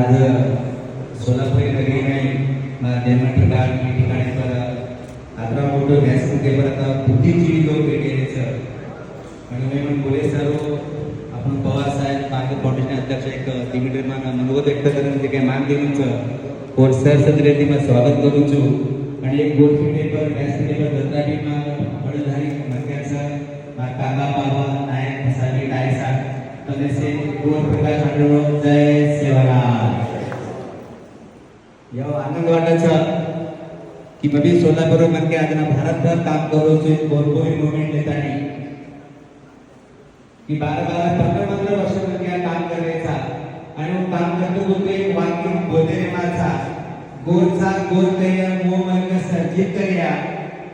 आज सोलापूर येथे देवमंत्र गाड या ठिकाणी तर अठरा मोठं गॅस मुद्दे आता बुद्धिजीवी लोक भेटले सर आणि मी म्हणून बोले सर हो, आपण पवार साहेब पाटील फाउंडेशन अध्यक्ष एक दिमिटर मान मनोगत व्यक्त करून ते काही मान देऊनच और सर सदरे स्वागत करूच आणि एक गोष्टी टेबल गॅस टेबल दत्ता सदस्य ओम प्रकाश अनुभव जय सेवाराम यो આનંદ વાટે છે કે બધી સોલાપુર काम કે આજના ભારતભર કામ કરો છો ગોરગોરી મોમેન્ટ લેતાની की बारा बारा पंधरा पंधरा वर्षापासून क्या काम करायचा. आणि मग काम करतो बोलतो एक वाक्य बोधने माझा. गोरचा गोर कया मो मन सर्जित कया.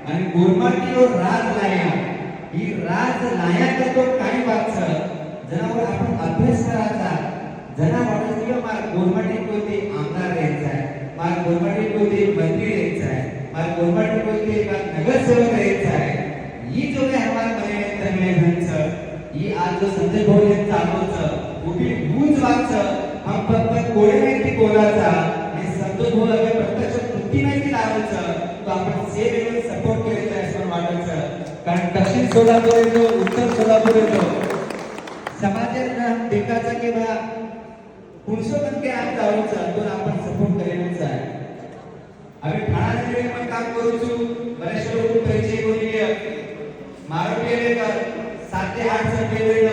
आणि गोरमाटीवर राज लाया. ही राज लाया करतो काही वाचलं? जनावर आपण अभ्यास करायचा जनावर वाटत की मार कोणते आमदार यायचा आहे. मार गोरमाटे कोणते मंत्री यायचा आहे. मार गोरमाटी कोणते नगरसेवक यायचा आहे. ही जो काही हमारमध्ये ही आज जो संजय भाऊ यांचा चालवचं उभी गूंज वाच हम फक्त कोळे माहिती कोणाचा आणि संतोष भाऊ अगर प्रत्यक्ष कृती नाही ती लावायचं तो आपण सेम सपोर्ट केलेला आहे असं वाटायचं. कारण दक्षिण सोलापूर येतो उत्तर सोलापूर येतो. एकाचा किंवा पुरुषोत्तम के आज तो आपण सपोर्ट करेलच आहे. आम्ही ठाणा जिल्ह्यात पण काम करूचू बरेच परिचय मारुती आठ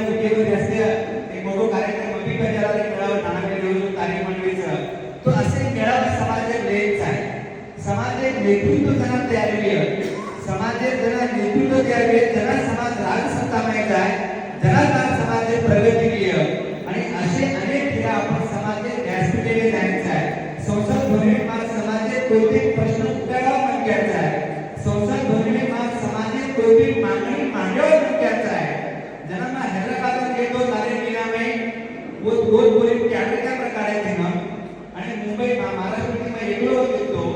मुख्यमंत्री असते. कार्यक्रम अभि मेळावा ठाणा तो असे मेळावा समाजात लेच आहे. नेतृत्व त्यांना तयार केलं समाजात त्यांना नेतृत्व तयार केलं त्यांना समाज राजसत्ता माहीत आहे. त्यांना समाज प्रगती लिय आणि असे अनेक खेळ आपण समाज व्यासपीठेने जायचं आहे संसद भवनात समाज कोणते प्रश्न उठावा मागायचा आहे संसद भवनात समाज कोणती मागणी मांडावा मागायचा आहे ज्यांना हैदराबाद येतो तारे मीनामे वो गोल बोली कॅमेरा प्रकारे ना आणि मुंबई महाराष्ट्रामध्ये वेगळं होतो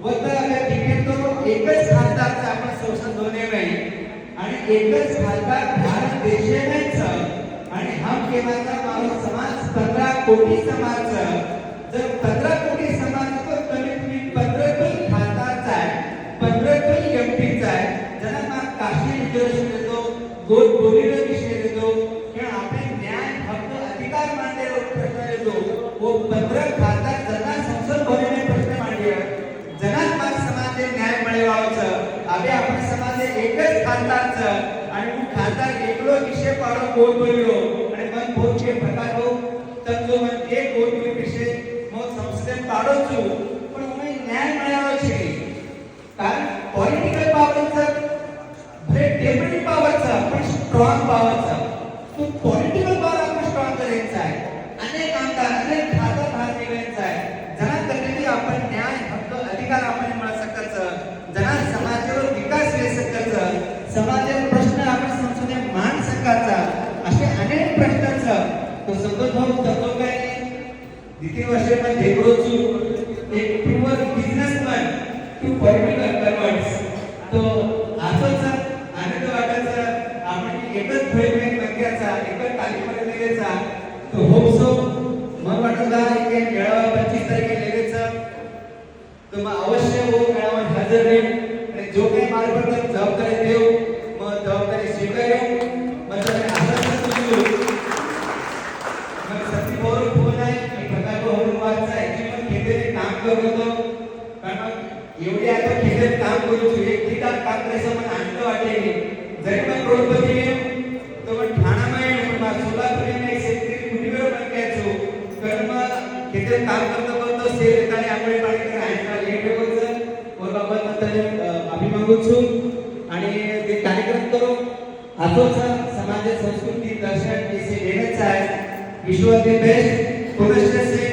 व तर तिकीट तो एकच खासदारचा आपण संसद भवनामध्ये आणि एकच खासदार भारत देशानेच आणि हम केव्हाचा माणूस समाज? पंधरा कोटी समाज जर पंधरा कोटी समाज तर कमीत कमी पंधरा कोटी खासदारचा आहे पंधरा कोटी एमपीचा आहे ज्यांना मग काशी रिझर्वेशन देतो गोल बोलीला विषय देतो किंवा आपले न्याय हक्क अधिकार मांडलेला प्रश्न येतो. वो पंधरा खासदार ज्यांना संसद भवनाने प्रश्न मांडले जनात समाज न्याय मिळवायचं. आम्ही आपण समाज एकच खासदारचं आणि तू खासदार एकलो विषय पाडून बोल बोललो. आणि मग बहुत जे प्रकार हो तर जो मग एक बोल बोली विषय मग संसदेत तू. पण मग न्याय मिळवायचे कारण पॉलिटिकल पॉवरचं भले टेबल पॉवरचं पण स्ट्रॉंग पॉवरचं तू पॉलिटिकल पॉवर आपण स्ट्रॉंग करायचा आहे अनेक आमदार अनेक खासदार भाग निघायचा आहे जना कधी आपण न्याय हक्क अधिकार आपण मिळू सकायचं जना समाजावर विकास होऊ सकायचं समाजाचे प्रश्न आपण संसदेत मांड सकायचा असे अनेक प्रश्नाचं तो संतोष भाऊ तत्व काय द्वितीय पण ढेकळोचू एक pure businessman to political converts तो असंच आनंद वाटायचा आपण एकच भयभय मंत्र्याचा एकच तालीमध्ये लगेचा तो होप सो मग वाटला एक मेळावा पंचवीस तारखे लगेच तो मग अवश्य हो मेळावा हजर राहील आणि जो काही मार्फत जबाबदारी देऊ मग जबाबदारी स्वीकारू मग त्याने आश्वासन देऊ मग सती बरोबर फोन आहे की प्रकार बरोबर वाचा आहे पण खेळेने काम करत कारण एवढे आता काम करू एक ठिकाण काम करायचं पण आनंद वाटेल जरी पण करोडपती तो पण ठाणामध्ये सोलापूर शेतकरी पण घ्यायचो कारण मग काम करता करतो सेल येताना आंबळे पाणी कर लेट होतं और बाबा त्याने अभिमागू आणि ते कार्यक्रम करू. आजोचा समाज संस्कृती दर्शन विषय आहे विश्वातील बेस्ट पुनश्च से